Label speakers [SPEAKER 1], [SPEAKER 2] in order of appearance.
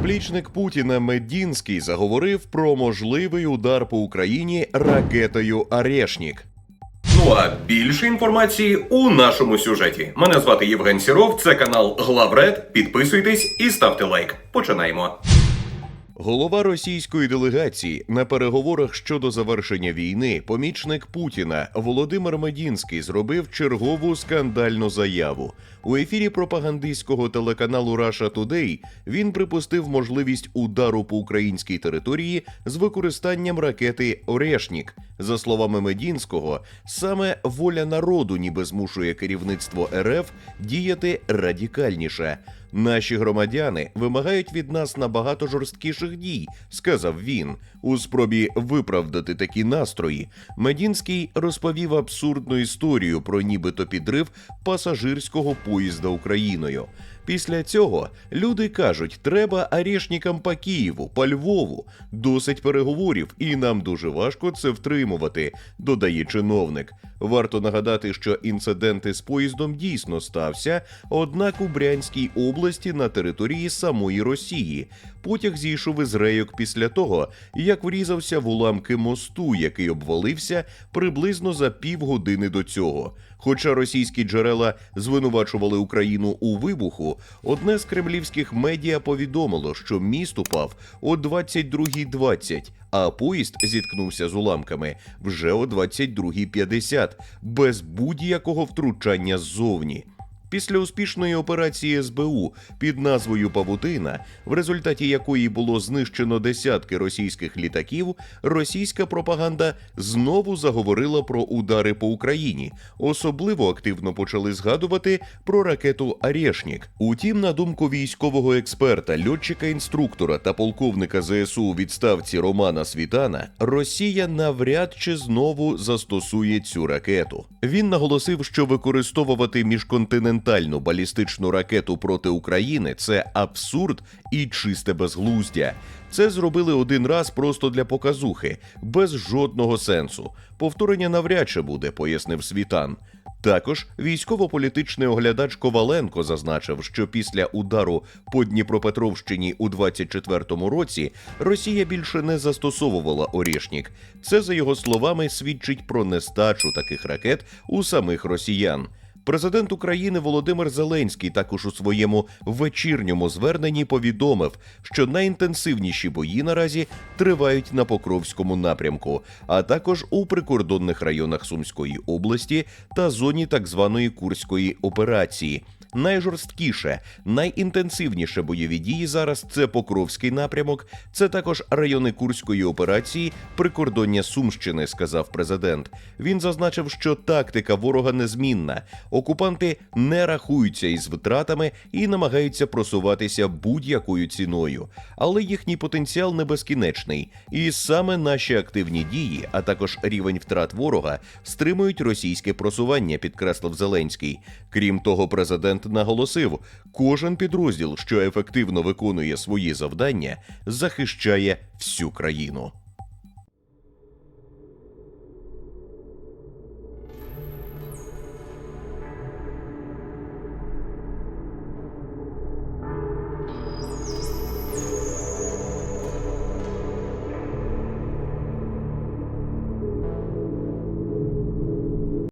[SPEAKER 1] Поплічник Путіна Медінський заговорив про можливий удар по Україні ракетою Арешнік.
[SPEAKER 2] Ну а більше інформації у нашому сюжеті. Мене звати Євген Сіров, це канал Главред. Підписуйтесь і ставте лайк. Починаємо.
[SPEAKER 1] Голова російської делегації на переговорах щодо завершення війни, помічник Путіна Володимир Медінський зробив чергову скандальну заяву. У ефірі пропагандистського телеканалу Russia Today він припустив можливість удару по українській території з використанням ракети Орешнік. За словами Медінського, саме воля народу ніби змушує керівництво РФ діяти радикальніше. Наші громадяни вимагають від нас набагато жорсткіших дій, сказав він. У спробі виправдати такі настрої. Медінський розповів абсурдну історію про нібито підрив пасажирського поїзда Україною. Після цього люди кажуть, треба арешникам по Києву, по Львову. Досить переговорів, і нам дуже важко це втримувати, додає чиновник. Варто нагадати, що інцидент із поїздом дійсно стався, однак у Брянській області на території самої Росії. Потяг зійшов із рейок після того, як врізався в уламки мосту, який обвалився приблизно за півгодини до цього. Хоча російські джерела звинувачували Україну у вибуху, одне з кремлівських медіа повідомило, що міст упав о 22.20, а поїзд зіткнувся з уламками вже о 22.50, без будь-якого втручання ззовні. Після успішної операції СБУ під назвою Павутина, в результаті якої було знищено десятки російських літаків, російська пропаганда знову заговорила про удари по Україні. Особливо активно почали згадувати про ракету Арешнік. Утім, на думку військового експерта, льотчика-інструктора та полковника ЗСУ у відставці Романа Світана, Росія навряд чи знову застосує цю ракету. Він наголосив, що використовувати міжконтинентальну балістичну ракету проти України це абсурд і чисте безглуздя. Це зробили один раз просто для показухи, без жодного сенсу. Повторення навряд чи буде, пояснив Світан. Також військово-політичний оглядач Коваленко зазначив, що після удару по Дніпропетровщині у 24-му році Росія більше не застосовувала Орішнік. Це, за його словами, свідчить про нестачу таких ракет у самих росіян. Президент України Володимир Зеленський також у своєму вечірньому зверненні повідомив, що найінтенсивніші бої наразі тривають на Покровському напрямку, а також у прикордонних районах Сумської області та зоні так званої Курської операції. Найжорсткіше, найінтенсивніше бойові дії зараз це Покровський напрямок, це також райони Курської операції, прикордоння Сумщини, сказав президент. Він зазначив, що тактика ворога незмінна. Окупанти не рахуються із втратами і намагаються просуватися будь-якою ціною, але їхній потенціал не безкінечний. І саме наші активні дії, а також рівень втрат ворога, стримують російське просування, підкреслив Зеленський. Крім того, президент наголосив, кожен підрозділ, що ефективно виконує свої завдання, захищає всю країну.